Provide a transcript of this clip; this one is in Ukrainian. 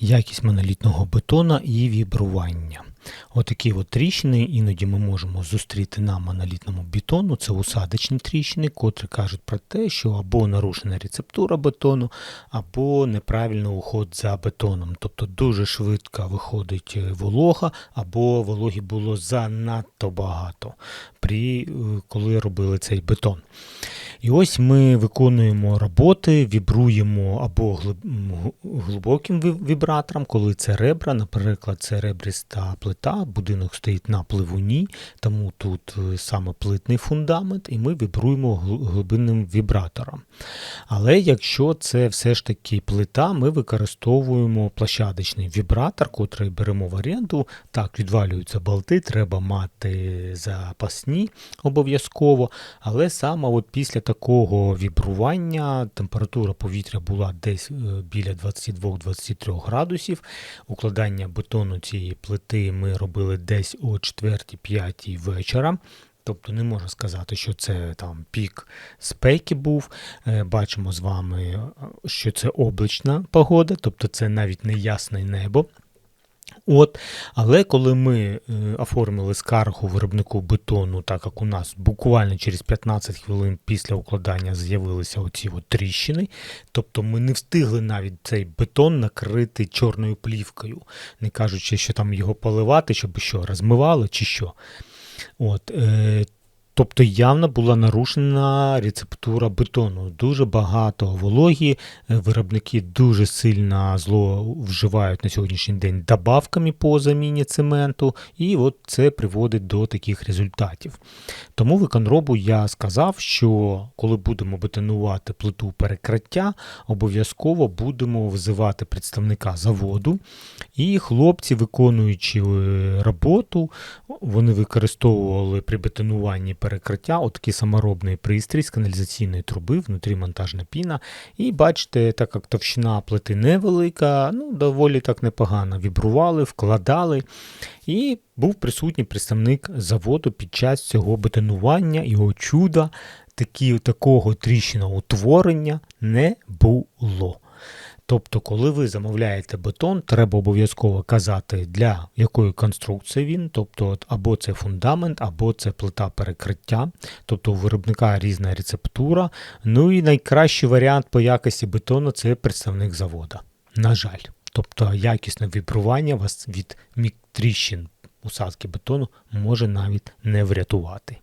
якість монолітного бетона і вібрування. Отакі от тріщини іноді ми можемо зустріти на монолітному бетону. Це усадочні тріщини, котрі кажуть про те, що або нарушена рецептура бетону, або неправильний уход за бетоном. Тобто дуже швидко виходить е, волога, або вологі було занадто багато, при, е, коли робили цей бетон. І ось ми виконуємо роботи, вібруємо або глибоким вібратором, коли це ребра, наприклад, це ребриста плита, будинок стоїть на пливуні, тому тут е, саме плитний фундамент, і ми вібруємо глибинним вібратором. Але якщо це все ж таки плита, ми використовуємо площадочний вібратор, котрий беремо в оренду. Так, відвалюються болти, треба мати запасні обов'язково. Але саме от після такого вібрування температура повітря була десь е, біля 22-23 градусів. Укладання бетону цієї плити ми робили десь о 4-5 вечора. Тобто не можна сказати, що це там пік спеки був. Е, Бачимо з вами, е, що це облачна погода, тобто це навіть не ясне небо. От, але коли ми е, оформили скаргу виробнику бетону, так як у нас буквально через 15 хвилин після укладання з'явилися оці от тріщини, тобто ми не встигли навіть цей бетон накрити чорною плівкою, не кажучи, що там його поливати, щоб що, розмивало чи що. От, е, тобто явно була нарушена рецептура бетону. Дуже багато вологі, е, виробники дуже сильно зло вживають на сьогоднішній день добавками по заміні цементу, і от це приводить до таких результатів. Тому виконробу я сказав, що коли будемо бетонувати плиту перекриття, обов'язково будемо визивати представника заводу. І хлопці, виконуючи е, роботу, вони використовували при бетонуванні перекриття отакий саморобний пристрій з каналізаційної труби, внутрі монтажна піна. І бачите, так як товщина плити невелика, ну доволі так непогано вібрували, вкладали. І був присутній представник заводу під час цього бетонування, його чуда, такі, такого тріщиноутворення не було. Тобто, коли ви замовляєте бетон, треба обов'язково казати, для якої конструкції він, тобто або це фундамент, або це плита перекриття, тобто у виробника різна рецептура. Ну і найкращий варіант по якості бетону це представник завода. На жаль. Тобто якісне вібрування вас від міктріщин усадки бетону може навіть не врятувати.